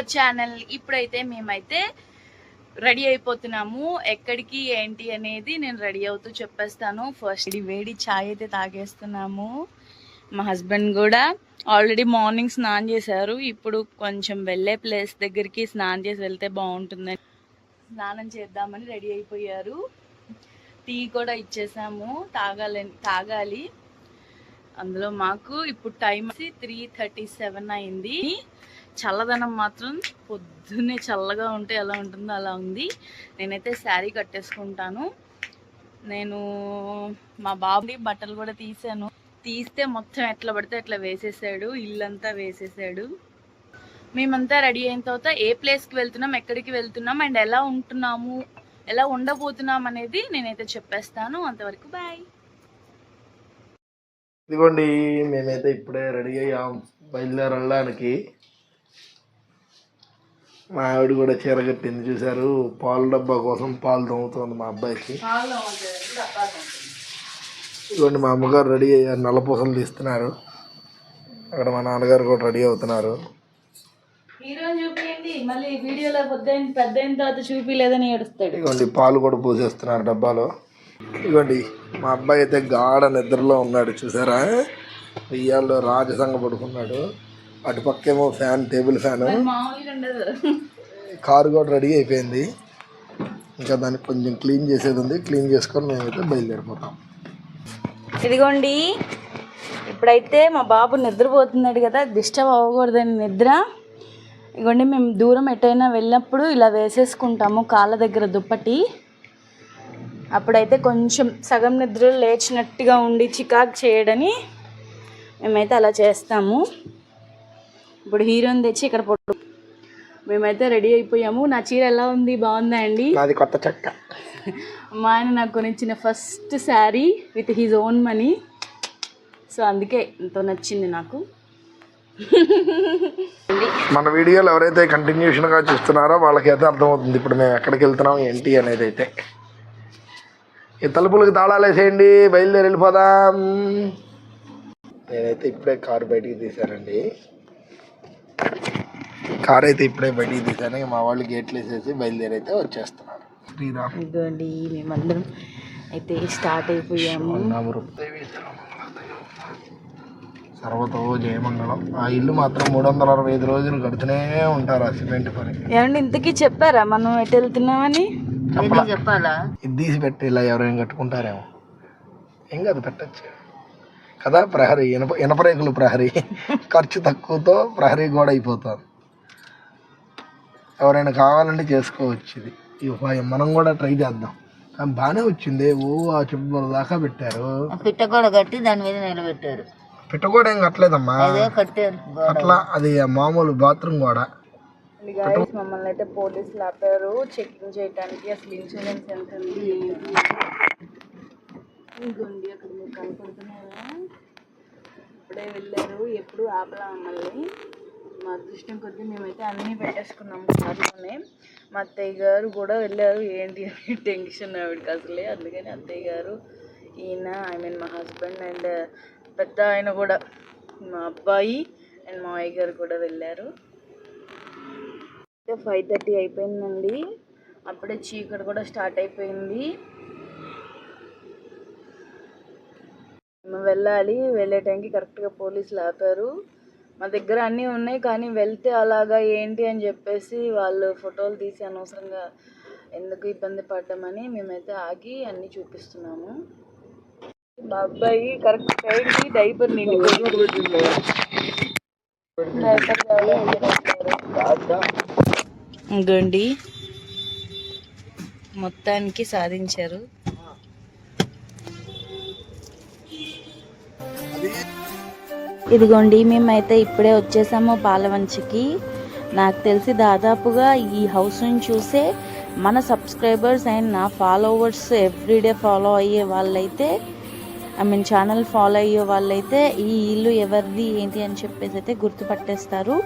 Channel ఇప్పుడైతే మేమైతే ready అయిపోతున్నాము. ఎక్కడికి ఏంటి అనేది నేను రెడీ అవుతూ చెప్పేస్తాను. ఫస్ట్ వేడి ఛాయ్ అయితే తాగేస్తున్నాము. మా హస్బెండ్ కూడా ఆల్రెడీ మార్నింగ్ స్నానం చేశారు. ఇప్పుడు కొంచెం వెళ్ళే ప్లేస్ దగ్గరికి స్నానం చేసి వెళ్తే బాగుంటుందని స్నానం చేద్దామని రెడీ అయిపోయారు. టీ కూడా ఇచ్చేసాము. తాగాలి తాగాలి. అందులో మాకు ఇప్పుడు టైం త్రీ థర్టీ సెవెన్ అయింది. చల్లదనం మాత్రం పొద్దున్నే చల్లగా ఉంటే ఎలా ఉంటుందో అలా ఉంది. నేనైతే శారీ కట్టేసుకుంటాను. నేను మా బాబుని బట్టలు కూడా తీసాను. తీస్తే మొత్తం ఎట్లా పడితే అట్లా వేసేసాడు. ఇల్లంతా వేసేసాడు. మేమంతా రెడీ అయిన తర్వాత ఏ ప్లేస్కి వెళ్తున్నాం ఎక్కడికి వెళ్తున్నాం అండ్ ఎలా ఉంటున్నాము ఎలా ఉండబోతున్నాం అనేది నేనైతే చెప్పేస్తాను. అంతవరకు బాయ్ ఇదిగోండి మేమైతే ఇప్పుడే రెడీ అయ్యాం బయలుదేరడానికి. మా ఆవిడ కూడా చీర కట్టింది చూసారు పాలు డబ్బా కోసం పాలు తోముతోంది మా అబ్బాయికి. ఇదిగోండి మా అమ్మగారు రెడీ అయ్యారు నల్లపూసలు తీస్తున్నారు. అక్కడ మా నాన్నగారు కూడా రెడీ అవుతున్నారు. మళ్ళీ వీడియోలో పెద్ద అయిన తర్వాత చూపిలేదని ఏడుస్తాడు. ఇదిగోండి పాలు కూడా పోసేస్తున్నారు డబ్బాలో. ఇదిగోండి మా అబ్బాయి అయితే గాఢ నిద్రలో ఉన్నాడు చూసారా? ఉయ్యాల్లో రాజసంగ పడుకున్నాడు. అటు పక్కేమో ఫ్యాన్ టేబుల్ ఫ్యాన్. కారు కూడా రెడీ అయిపోయింది. ఇంకా దాన్ని కొంచెం క్లీన్ చేసేది ఉంది. క్లీన్ చేసుకొని మేమైతే బయలుదేరిపోతాం. ఇదిగోండి ఇప్పుడైతే మా బాబు నిద్రపోతున్నాడు కదా డిస్టర్బ్ అవ్వకూడదని నిద్ర. ఇదిగోండి మేము దూరం ఎటైనా వెళ్ళినప్పుడు ఇలా వేసేసుకుంటాము కాళ్ళ దగ్గర దుప్పటి. అప్పుడైతే కొంచెం సగం నిద్ర లేచినట్టుగా ఉండి చికాకు చేయడని మేమైతే అలా చేస్తాము. ఇప్పుడు హీరోని తెచ్చి ఇక్కడ పొట్టు మేమైతే రెడీ అయిపోయాము. నా చీర ఎలా ఉంది? బాగుందా అండి? నాది కొత్త చెక్క. మా ఆయన నాకు కొనిచ్చిన first sari with his own money. So అందుకే ఎంతో నచ్చింది నాకు. మన వీడియోలు ఎవరైతే కంటిన్యూషన్గా చూస్తున్నారో వాళ్ళకి అయితే అర్థమవుతుంది. ఇప్పుడు మేము ఎక్కడికి వెళ్తున్నాం ఏంటి అనేది అయితే. తలుపులకు తాళాలు వేసేయండి బయలుదేరి వెళ్ళిపోదాం. నేనైతే ఇప్పుడే కారు బయటికి తీశానండి. కారు అయితే ఇప్పుడే బయటికి తీశాను మా వాళ్ళు గేట్లు వేసేసి బయలుదేరి అయితే వచ్చేస్తున్నారు. శ్రీరామ్. ఇదిగోండి మేమందరం అయితే స్టార్ట్ అయిపోయాము. సర్వతో జయమంగళం. ఆ ఇల్లు మాత్రం మూడు వందల అరవై ఐదు రోజులు కడుతూనే ఉంటారు ఆ సిమెంట్ పని. ఏమండి ఇంతకీ చెప్పారా? మనం ఎటు వెళ్తున్నామని? ఇది తీసి పెట్టి ఇలా ఎవరైనా కట్టుకుంటారేమో. ఏం కాదు పెట్టచ్చు. కదా ప్రహరీ ఇనప ఇనపరేకులు ప్రహరీ. ఖర్చు తక్కువతో ప్రహరీ గోడ అయిపోతుంది ఎవరైనా కావాలంటే చేసుకోవచ్చు ఇది. ఈ ఉపాయం మనం కూడా ట్రై చేద్దాం. కానీ బాగానే వచ్చింది. ఓ ఆ చెప్పు దాకా పెట్టారు. పిట్ట కూడా కట్టి దాని మీద నిలబెట్టారు. పెట్టగోడ ఏం కట్టలేదమ్మా. కట్టారు అట్లా అది మామూలు బాత్రూమ్ గోడ. మమ్మల్ని అయితే పోలీసులు ఆపారు. చెకింగ్ చేయడానికి అసలు ఇన్సూరెన్స్ ఎంత ఉంది? ఇదిగోండి అక్కడ మీరు కనపడుతున్నారా? ఇప్పుడే వెళ్ళారు. ఎప్పుడు ఆపలా మమ్మల్ని. మా అదృష్టం కొద్దీ మేమైతే అన్నీ పెట్టేసుకున్నాము కార్లోనే. మా అత్తయ్య గారు కూడా వెళ్ళారు. ఏంటి అని టెన్షన్ ఆవిడకి అసలే. అందుకని అత్తయ్య గారు ఈయన ఐ మీన్ మా హస్బెండ్ అండ్ పెద్ద ఆయన కూడా మా అబ్బాయి అండ్ మా అయ్య గారు కూడా వెళ్ళారు. ఫైవ్ థర్టీ అయిపోయిందండి. అప్పుడే చీకటి కూడా స్టార్ట్ అయిపోయింది. మేము వెళ్ళాలి వెళ్ళే టైంకి కరెక్ట్గా పోలీసులు ఆపారు. మా దగ్గర అన్నీ ఉన్నాయి కానీ వెళ్తే అలాగా ఏంటి అని చెప్పేసి వాళ్ళు ఫోటోలు తీసి అనవసరంగా ఎందుకు ఇబ్బంది పడ్డామని మేమైతే ఆగి అన్నీ చూపిస్తున్నాము. మా అబ్బాయి కరెక్ట్ టైంకి డైపర్ నిండిపోయింది ఇంకోండి మొత్తానికి సాధించారు. ఇదిగోండి మేమైతే ఇప్పుడే వచ్చేసాము పాలవంచికి. నాకు తెలిసి దాదాపుగా ఈ హౌస్ని చూసే మన సబ్స్క్రైబర్స్ అండ్ నా ఫాలోవర్స్ ఎవ్రీడే ఫాలో అయ్యే వాళ్ళైతే ఐ మీన్ ఛానల్ ఫాలో అయ్యే వాళ్ళైతే ఈ ఇల్లు ఎవరిది ఏంటి అని చెప్పేసి అయితే గుర్తుపట్టేస్తారు.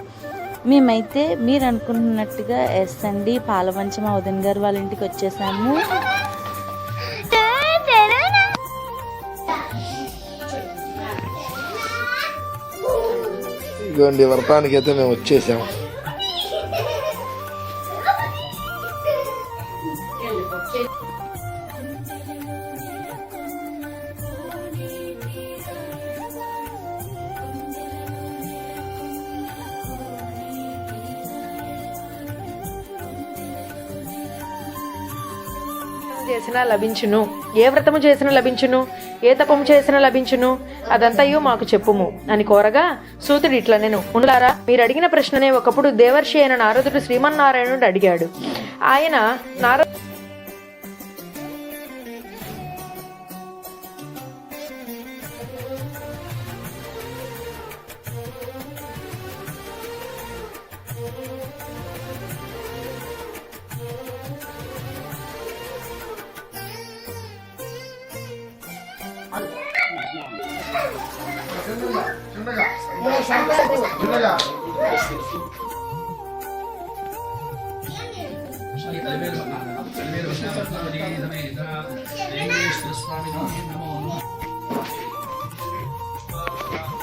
మేమైతే మీరు అనుకుంటున్నట్టుగా ఎస్ అండి. పాలవంచం వదిన గారు వాళ్ళ ఇంటికి వచ్చేసాము. ఇదిగోండి వ్రతానికి అయితే మేము వచ్చేసాము చేసినా లభించును. ఏ వ్రతము చేసినా లభించును. ఏ తపము చేసినా లభించును. అదంతయు మాకు చెప్పుము. అని కోరగా సూతుడు ఇట్లా నేను ఉండారా మీరు అడిగిన ప్రశ్ననే ఒకప్పుడు దేవర్షి అయిన నారదుడు శ్రీమన్నారాయణుడు అడిగాడు. ఆయన నారదు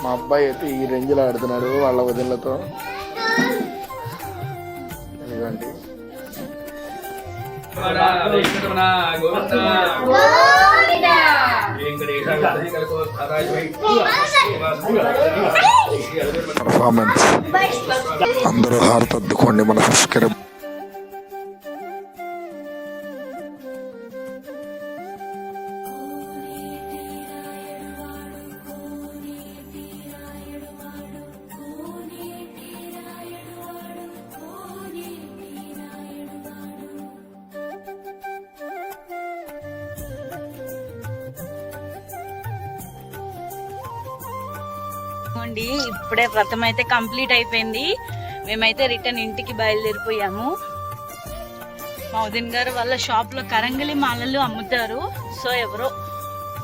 మా అబ్బాయి అయితే ఈ రేంజ్లో ఆడుతున్నాడు వాళ్ళ వదినలతో. ఇదిగోండి. పర్ఫార్మెన్స్ అందరూ హారతి అద్దుకోండి మన సబ్స్క్రైబ్ చేసుకోండి ఇప్పుడే వ్రతం అయితే కంప్లీట్ అయిపోయింది. మేమైతే రిటర్న్ ఇంటికి బయలుదేరిపోయాము. మా గారు వాళ్ళ షాప్లో కరంగలి మాలలు అమ్ముతారు. సో ఎవరో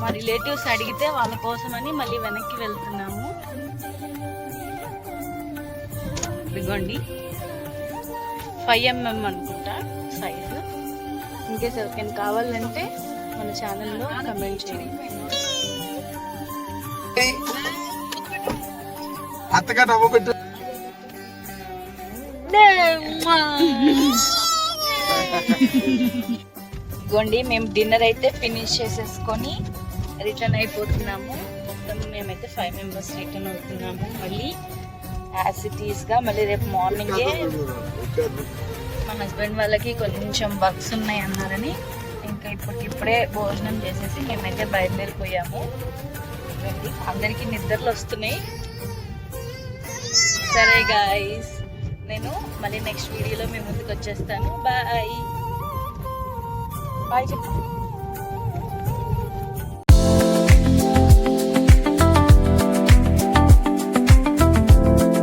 మా రిలేటివ్స్ అడిగితే వాళ్ళ కోసమని మళ్ళీ వెనక్కి వెళ్తున్నాము. ఇదిగోండి. ఫైవ్ ఎంఎం అనుకుంటా సైజు. ఇంకేస్ ఎవరికైనా కావాలంటే మన ఛానల్లో కమెంట్ చేయండి. అత్తగా నవ్వు ఇదిగోండి మేము డిన్నర్ అయితే ఫినిష్ చేసేసుకొని రిటర్న్ అయిపోతున్నాము. మొత్తం మేమైతే ఫైవ్ మెంబర్స్ రిటర్న్ అవుతున్నాము. మళ్ళీ యాజ్గా మళ్ళీ రేపు మార్నింగే మా హస్బెండ్ వాళ్ళకి కొంచెం వర్క్స్ ఉన్నాయి అన్నారని ఇంకా ఇప్పటికిప్పుడే భోజనం చేసేసి మేమైతే బయలుదేరిపోయాము. అందరికీ నిద్రలు వస్తున్నాయి. బాయ్ గాయస్ నేను మళ్ళీ నెక్స్ట్ వీడియోలో మీ ముందుకు వచ్చేస్తాను. బాయ్ బాయ్ చెప్పండి